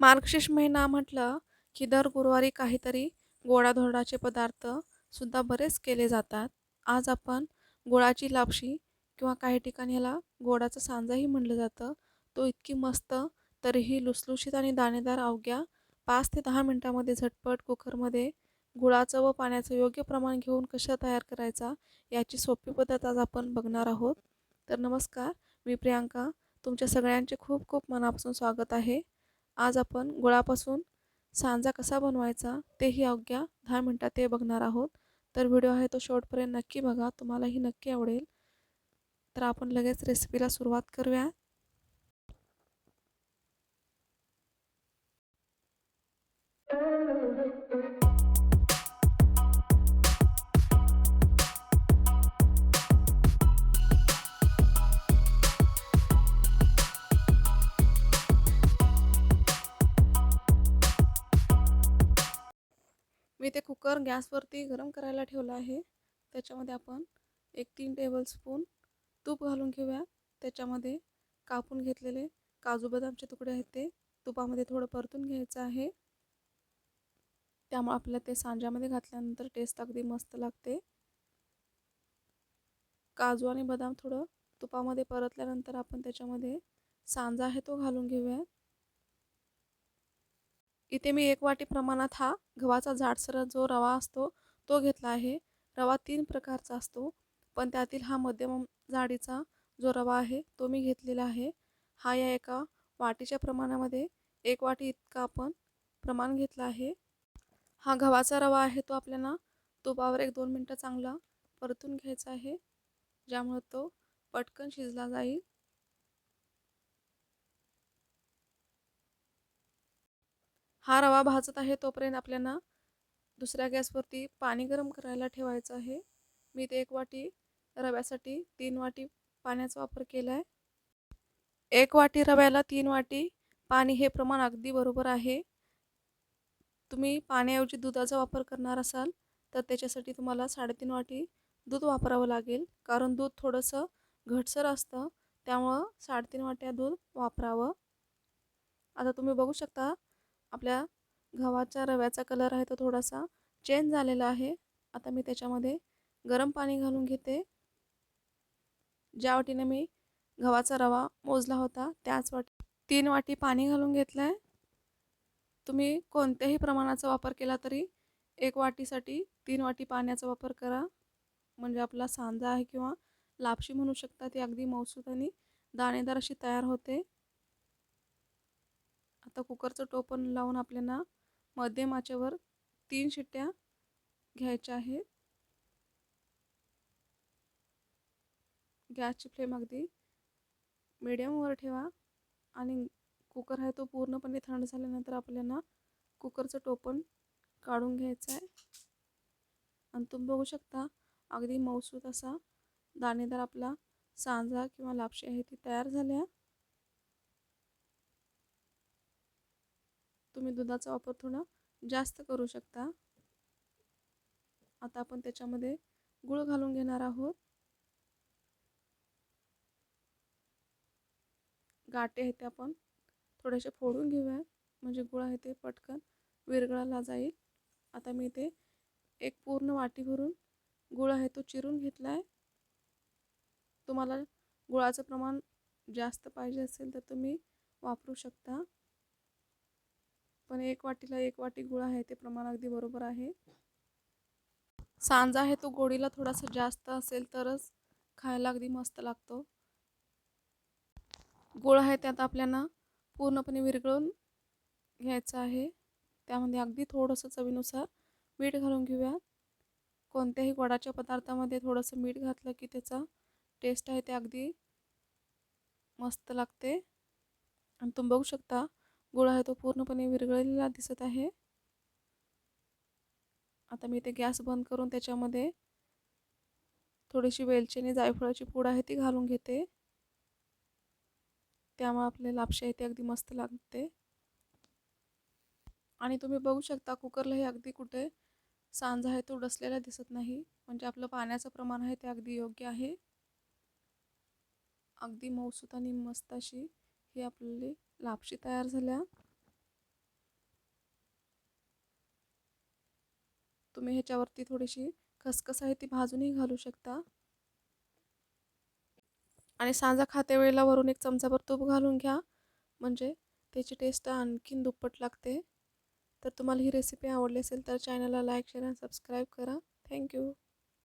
मार्गशीर्ष महिना म्हटलं की दर गुरुवारी काहीतरी गोडाधोडाचे पदार्थ सुद्धा बरेच केले जातात. आज आपण गुळाची लापशी किंवा काही ठिकाणी ह्याला गोडाचं सांजाही म्हणलं जातं. तो इतकी मस्त तरीही लुसलुशीत आणि दाणेदार अवघ्या पाच ते दहा मिनटामध्ये झटपट कुकरमध्ये गुळाचं व पाण्याचं योग्य प्रमाण घेऊन कशा तयार करायचा याची सोपी पद्धत आज आपण बघणार आहोत. तर नमस्कार मी प्रियांका. तुमच्या सगळ्यांचे खूप खूप मनापासून स्वागत आहे. आज आपण गुळापासून सांजा कसा बनवायचा तेही अवघ्या दहा मिनटात ते बघणार आहोत. तर व्हिडिओ आहे तो शेवटपर्यंत नक्की बघा तुम्हालाही नक्की आवडेल. तर आपण लगेच रेसिपीला सुरुवात करूया. मी ते कुकर गॅसवरती गरम करायला ठेवलं आहे. त्याच्यामध्ये आपण एक तीन टेबलस्पून तूप घालून घेऊया. त्याच्यामध्ये कापून घेतलेले काजू बदामचे तुकडे आहेत ते तुपामध्ये थोडं परतून घ्यायचं आहे. त्यामुळे आपल्याला ते सांज्यामध्ये घातल्यानंतर टेस्ट अगदी मस्त लागते. काजू आणि बदाम थोडं तुपामध्ये परतल्यानंतर आपण त्याच्यामध्ये सांजा आहे तो घालून घेऊया. इथे मी एक वाटी प्रमाणात हा गव्हाचा जाडसर जो रवा असतो तो घेतला आहे. रवा तीन प्रकारचा असतो पण त्यातील हा मध्यम जाडीचा जो रवा आहे तो मी घेतलेला आहे. हा या एका वाटीच्या प्रमाणामध्ये एक वाटी इतका आपण प्रमाण घेतला आहे. हा गव्हाचा रवा आहे तो आपल्याला तुपावर एक दोन मिनटं चांगला परतून घ्यायचा आहे ज्यामुळे तो पटकन शिजला जाईल. हा रवा भाजत आहे तोपर्यंत आपल्याला दुसऱ्या गॅसवरती पाणी गरम करायला ठेवायचं आहे. मी ते एक वाटी रव्यासाठी तीन वाटी पाण्याचा वापर केला आहे एक वाटी रव्याला तीन वाटी पाणी हे प्रमाण अगदी बरोबर आहे. तुम्ही पाण्याऐवजी दुधाचा वापर करणार असाल तर त्याच्यासाठी तुम्हाला साडेतीन वाटी दूध वापरावं लागेल. कारण दूध थोडंसं घटसर असतं त्यामुळं साडेतीन वाट्या दूध वापरावं. आता तुम्ही बघू शकता आपल्या गव्हाच्या रव्याचा कलर आहे तो थोडासा चेंज झालेला आहे. आता मी त्याच्यामध्ये गरम पाणी घालून घेते. ज्या वाटीने मी गव्हाचा रवा मोजला होता त्याच वाटी तीन वाटी पाणी घालून घेतलं आहे तुम्ही कोणत्याही प्रमाणाचा वापर केला तरी एक वाटीसाठी तीन वाटी पाण्याचा वापर करा. म्हणजे आपला सांजा आहे किंवा लापशी म्हणू शकता ती अगदी मौसूद आणि दाणेदार अशी तयार होते. आता कुकरचं टोपण लावून आपल्याला मध्यम आचेवर तीन शिट्ट्या घ्यायच्या आहेत. गॅसची फ्लेम अगदी मिडियमवर ठेवा आणि कुकर आहे तो पूर्णपणे थंड झाल्यानंतर आपल्याला कुकरचं टोपण काढून घ्यायचं आहे. आणि तुम्ही बघू शकता अगदी मौसूद असा दाणेदार आपला सांजा किंवा लापशी आहे ती तयार झाल्या. तुम्ही दुधाचा वापर थोडा जास्त करू शकता. आता आपण त्याच्यामध्ये गुळ घालून घेणार आहोत. गाठे आहेत ते आपण थोडेसे फोडून घेऊया. म्हणजे गुळ आहे ते पटकन विरगळाला जाईल. आता मी ते एक पूर्ण वाटी भरून गुळ आहे तो चिरून घेतला आहे तुम्हाला गुळाचं प्रमाण जास्त पाहिजे असेल तर तुम्ही वापरू शकता. पण एक वाटीला एक वाटी गुळ आहे ते प्रमाण अगदी बरोबर आहे. सांजा आहे तो गोडीला थोडासा जास्त असेल तरच खायला अगदी मस्त लागतो. गुळ आहे त्यात आपल्याला पूर्णपणे विरघळून घ्यायचं आहे. त्यामध्ये अगदी थोडंसं चवीनुसार मीठ घालून घेऊया. कोणत्याही गोडाच्या पदार्थामध्ये थोडंसं मीठ घातलं की त्याचा टेस्ट आहे ते अगदी मस्त लागते. आणि तुम्ही बघू शकता गुळ आहे तो पूर्णपणे विरघळलेला दिसत आहे. आता मी ते गॅस बंद करून त्याच्यामध्ये थोडीशी वेलची आणि जायफळाची पूड आहे ती घालून घेते. त्यामुळे आपले लापशी आहे ते अगदी मस्त लागते. आणि तुम्ही बघू शकता कुकरला हे अगदी कुठे सांजा आहे तो डसलेला दिसत नाही. म्हणजे आपलं पाण्याचं प्रमाण आहे ते अगदी योग्य आहे. अगदी मौसूत आणि मस्त अशी ही आपली लापशी तयार झाल्या. तुम्ही ह्याच्यावरती थोडीशी खसखस आहे ती भाजूनही घालू शकता. आणि सांजा खातेवेळेला वरून एक चमचाभर तूप घालून घ्या. म्हणजे त्याची टेस्ट आणखीन दुप्पट लागते. तर तुम्हाला ही रेसिपी आवडली असेल तर चॅनलला लाईक शेअर आणि सबस्क्राईब करा. Thank you